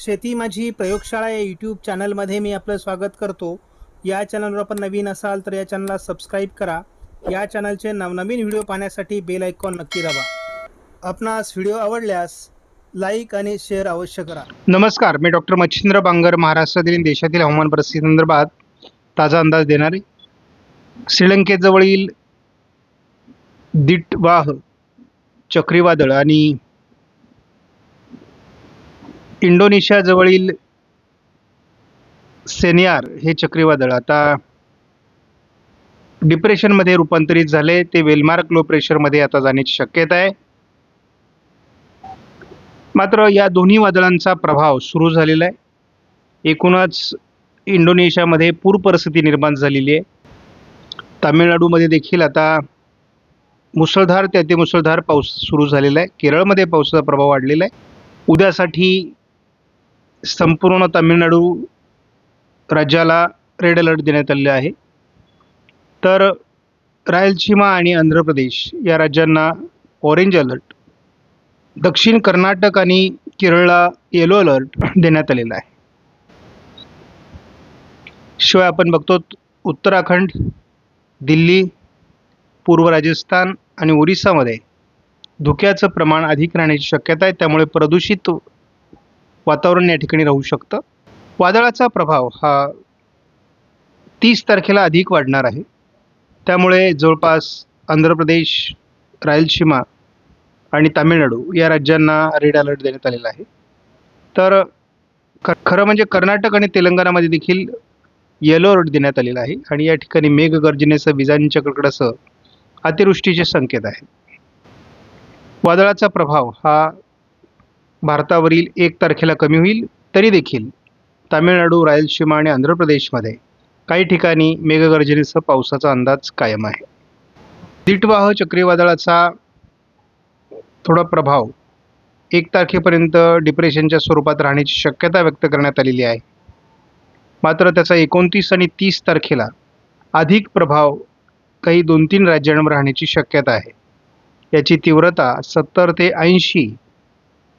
शेती माझी प्रयोगशाळा या यूट्यूब चॅनलमध्ये मी आपलं स्वागत करतो. या चॅनलवर आपण नवीन असाल तर या चॅनलला सबस्क्राईब करा. या चॅनलचे नवनवीन व्हिडिओ पाहण्यासाठी बेल ऐकॉन नक्की दाबा. आपणास व्हिडिओ आवडल्यास लाईक आणि शेअर अवश्य करा. नमस्कार मी डॉक्टर मच्छिंद्र बांगर महाराष्ट्रातील आणि देशातील हवामान परिस्थितीसंदर्भात ताजा अंदाज देणारे श्रीलंकेजवळील दिटवाह चक्रीवादळ आणि इंडोनेशियाजवळील सेनियार हे चक्रीवादळ आता डिप्रेशनमध्ये रूपांतरित झाले. ते वेलमार्क लो प्रेशरमध्ये आता जाण्याची शक्यता आहे. मात्र या दोन्ही वादळांचा प्रभाव सुरू झालेला आहे. एकूणच इंडोनेशियामध्ये पूर परिस्थिती निर्माण झालेली आहे. तामिळनाडूमध्ये देखील आता मुसळधार ते अतिमुसळधार पाऊस सुरू झालेला आहे. केरळमध्ये पावसाचा प्रभाव वाढलेला आहे. उद्यासाठी संपूर्ण तामिळनाडू राज्याला रेड अलर्ट देण्यात आलेले आहे. तर रायलसीमा आणि आंध्र प्रदेश या राज्यांना ऑरेंज अलर्ट दक्षिण कर्नाटक आणि केरळला येलो अलर्ट देण्यात आलेला आहे. शिवाय आपण बघतो उत्तराखंड दिल्ली पूर्व राजस्थान आणि ओरिसामध्ये धुक्याचं प्रमाण अधिक राहण्याची शक्यता आहे. त्यामुळे प्रदूषित वातावरण या ठिकाणी राहू शकतं. वादळाचा प्रभाव हा तीस तारखेला अधिक वाढणार आहे. त्यामुळे जवळपास आंध्र प्रदेश रायलसीमा आणि तामिळनाडू या राज्यांना रेड अलर्ट देण्यात आलेला आहे. तर ख खरं म्हणजे कर्नाटक आणि तेलंगणामध्ये देखील येलो अलर्ट देण्यात आलेला आहे आणि या ठिकाणी मेघगर्जनेसह विजांच्या कडकडासह अतिवृष्टीचे संकेत आहेत. वादळाचा प्रभाव हा भारतावरील एक तारखेला कमी होईल तरी देखील तामिळनाडू रायलसीमा आणि आंध्र प्रदेशमध्ये काही ठिकाणी मेघगर्जनेसह पावसाचा अंदाज कायम आहे. दिटवाह चक्रीवादळाचा थोडा प्रभाव एक तारखेपर्यंत डिप्रेशनच्या स्वरूपात राहण्याची शक्यता व्यक्त करण्यात आलेली आहे. मात्र त्याचा एकोणतीस आणि तीस तारखेला अधिक प्रभाव काही दोन तीन राज्यांवर राहण्याची शक्यता आहे. याची तीव्रता सत्तर ते ऐंशी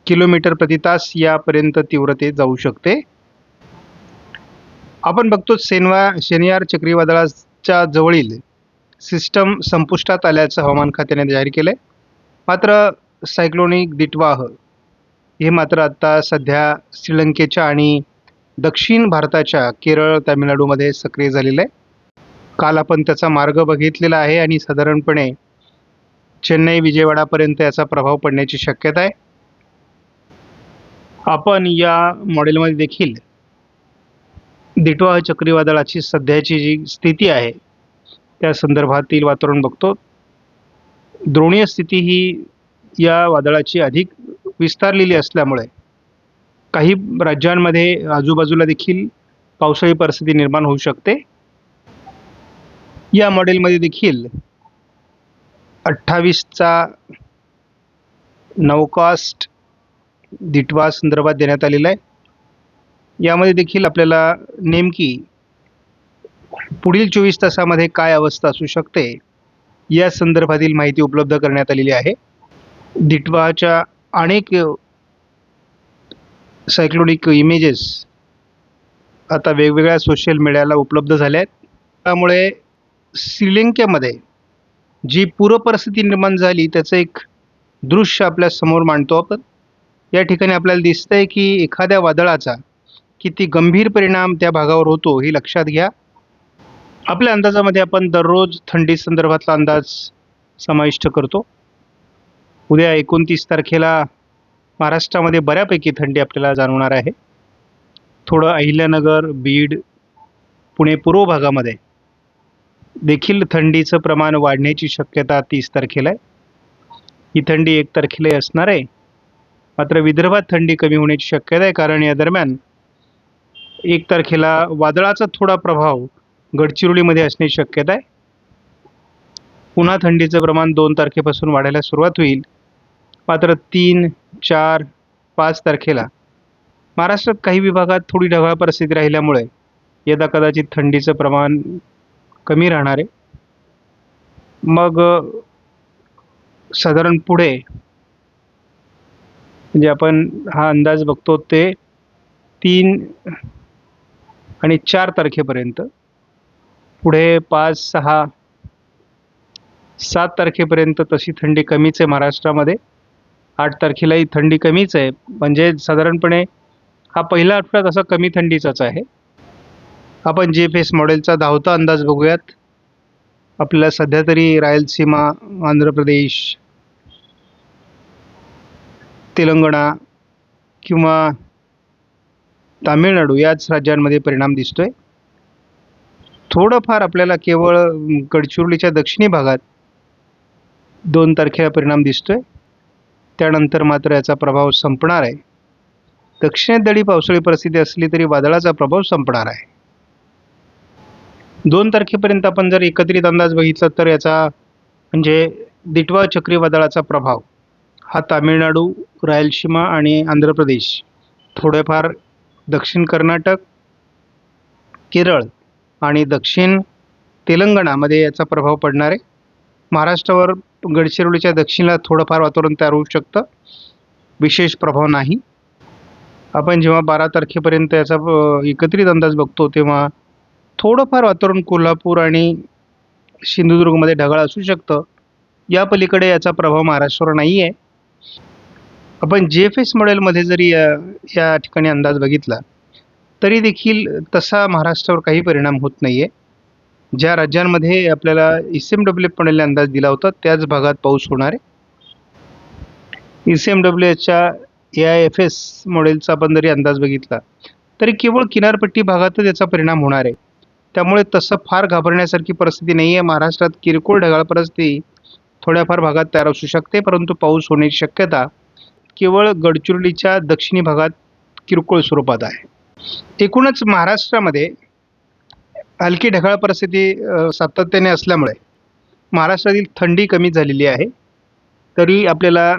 किलोमीटर प्रति तास यापर्यंत तीव्रते जाऊ शकते. आपण बघतो सेनवा शनिवार चक्रीवादळाच्या जवळील सिस्टम संपुष्टात आल्याचं हवामान खात्याने जाहीर केलं आहे मात्र सायक्लोनिक दिटवाह हे मात्र आत्ता सध्या श्रीलंकेच्या आणि दक्षिण भारताच्या केरळ तामिळनाडूमध्ये सक्रिय झालेलं आहे. काल आपण त्याचा मार्ग बघितलेला आहे आणि साधारणपणे चेन्नई विजयवाडापर्यंत याचा प्रभाव पडण्याची शक्यता आहे. आपण या मॉडेलमध्ये देखील दिटवा चक्रीवादळाची सध्याची जी स्थिती आहे त्या संदर्भातील वातावरण बघतो. द्रोणीय स्थिती ही या वादळाची अधिक विस्तारलेली असल्यामुळे काही राज्यांमध्ये आजूबाजूला देखील पावसाळी परिस्थिती निर्माण होऊ शकते. या मॉडेलमध्ये देखील अठ्ठावीसचा नवकास्ट दिटवा संदर्भात देण्यात आलेला आहे. यामध्ये देखील आपल्याला नेमकी पुढील चोवीस तासामध्ये काय अवस्था असू शकते या संदर्भातील माहिती उपलब्ध करण्यात आलेली आहे. दिटवाच्या अनेक सायक्लोनिक इमेजेस आता वेगवेगळ्या सोशल मीडियाला उपलब्ध झाल्या आहेत त्यामुळे श्रीलंकेमध्ये जी पूरपरिस्थिती निर्माण झाली त्याचं एक दृश्य आपल्यासमोर मांडतो आपण. या ठिकाणी आपल्याला दिसतंय आहे की एखाद्या वादळाचा किती गंभीर परिणाम त्या भागावर होतो हे लक्षात घ्या. आपल्या अंदाजामध्ये आपण दररोज थंडी संदर्भातला अंदाज समाविष्ट करतो. उद्या एकोणतीस तारखेला महाराष्ट्रामध्ये बऱ्यापैकी थंडी आपल्याला जाणवणार आहे. थोडं अहिल्यानगर बीड पुणे पूर्व भागामध्ये देखील थंडीचं प्रमाण वाढण्याची शक्यता तीस तारखेला आहे. ही थंडी एक तारखेलाही असणार आहे. मात्र विदर्भात थंडी कमी होण्याची शक्यता आहे कारण या दरम्यान एक तारखेला वादळाचा थोडा प्रभाव गडचिरोलीमध्ये असण्याची शक्यता आहे. पुन्हा थंडीचं प्रमाण दोन तारखेपासून वाढायला सुरुवात होईल. मात्र तीन चार पाच तारखेला महाराष्ट्रात काही विभागात थोडी ढगाळ परिस्थिती राहिल्यामुळे यदा कदाचित थंडीचं प्रमाण कमी राहणार आहे. मग साधारण पुढे म्हणजे आपण हा अंदाज बघतो ते तीन आणि चार तारखेपर्यंत. पुढे पाच सहा सात तारखेपर्यंत तशी थंडी कमीच आहे महाराष्ट्रामध्ये. आठ तारखेलाही थंडी कमीच आहे. म्हणजे साधारणपणे हा पहिला आठवडा तसा कमी थंडीचाच आहे. आपण जे फेस मॉडेलचा धावता अंदाज बघूयात. आपल्याला सध्या तरी रायलसीमा आंध्र प्रदेश तेलंगणा किंवा तामिळनाडू याच राज्यांमध्ये परिणाम दिसतोय. थोडंफार आपल्याला केवळ गडचिरोलीच्या दक्षिणी भागात दोन तारखेला परिणाम दिसतोय. त्यानंतर मात्र याचा प्रभाव संपणार आहे. दक्षिणेत दडी पावसाळी परिस्थिती असली तरी वादळाचा प्रभाव संपणार आहे. दोन तारखेपर्यंत आपण जर एकत्रित अंदाज बघितला तर याचा म्हणजे दिटवा चक्रीवादळाचा प्रभाव हा तामिळनाडू रायलसीमा आणि आंध्र प्रदेश. थोडेफार दक्षिण कर्नाटक केरळ आणि दक्षिण तेलंगणामध्ये याचा प्रभाव पडणार. आहे महाराष्ट्रावर गडचिरोलीच्या दक्षिणेला थोडंफार वातावरण तयार होऊ शकतं. विशेष प्रभाव नाही. आपण जेव्हा बारा तारखेपर्यंत याचा एकत्रित अंदाज बघतो तेव्हा थोडंफार वातावरण कोल्हापूर आणि सिंधुदुर्गमध्ये ढगाळ असू शकतं. या पलीकडे याचा प्रभाव महाराष्ट्रावर नाही आहे आपण जे एफ एस मॉडेलमध्ये जरी या या ठिकाणी अंदाज बघितला तरी देखील तसा महाराष्ट्रावर काही परिणाम होत नाही आहे ज्या राज्यांमध्ये आपल्याला ई सी एम डब्ल्यू मॉडेलने अंदाज दिला होता त्याच भागात पाऊस होणार आहे. ई सी एम डब्ल्यू एचच्या ए आय एफ एस मॉडेलचा आपण जरी अंदाज बघितला तरी केवळ किनारपट्टी भागातच याचा परिणाम होणार आहे. त्यामुळे तसं फार घाबरण्यासारखी परिस्थिती नाही आहे महाराष्ट्रात किरकोळ ढगाळ परिस्थिती थोड्याफार भागात तयार असू शकते परंतु पाऊस होण्याची शक्यता केवळ गडचिरोलीच्या दक्षिणी भागात किरकोळ स्वरूपात आहे. एकूणच महाराष्ट्रामध्ये हलकी ढगाळ परिस्थिती सातत्याने असल्यामुळे महाराष्ट्रातील थंडी कमी झालेली आहे. तरी आपल्याला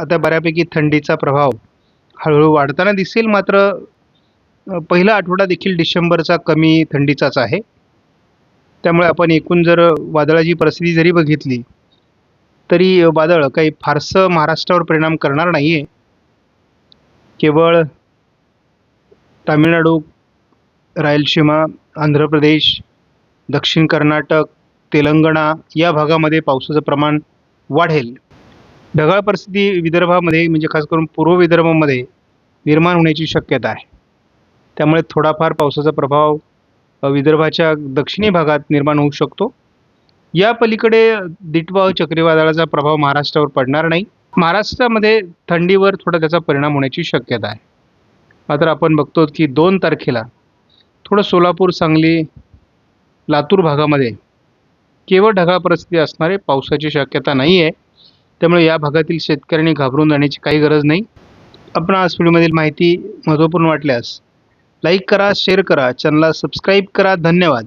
आता बऱ्यापैकी थंडीचा प्रभाव हळूहळू वाढताना दिसेल. मात्र पहिला आठवडा देखील डिसेंबरचा कमी थंडीचाच आहे. त्यामुळे आपण एकूण जर वादळाची परिस्थिती जरी बघितली तरी वादळ काही फारसं महाराष्ट्रावर परिणाम करणार नाही आहे केवळ तामिळनाडू रायलसीमा आंध्र प्रदेश दक्षिण कर्नाटक तेलंगणा या भागामध्ये पावसाचं प्रमाण वाढेल. ढगाळ परिस्थिती विदर्भामध्ये म्हणजे खास करून पूर्व विदर्भामध्ये निर्माण होण्याची शक्यता आहे. त्यामुळे थोडाफार पावसाचा प्रभाव विदर्भाच्या दक्षिणी भागात निर्माण होऊ शकतो. या पलीकडे दिटवाव चक्रीवादळाचा प्रभाव महाराष्ट्रावर पडणार नाही. महाराष्ट्रामध्ये थंडीवर थोडा त्याचा परिणाम होण्याची शक्यता आहे. मात्र आपण बघतो की दोन तारखेला थोडं सोलापूर सांगली लातूर भागामध्ये केवळ ढगाळ परिस्थिती असणारे पावसाची शक्यता नाही आहे त्यामुळे या भागातील शेतकऱ्यांनी घाबरून जाण्याची काही गरज नाही. आपण आज व्हिडिओमधील माहिती महत्त्वपूर्ण वाटल्यास लाईक करा शेअर करा चॅनलला सबस्क्राईब करा. धन्यवाद.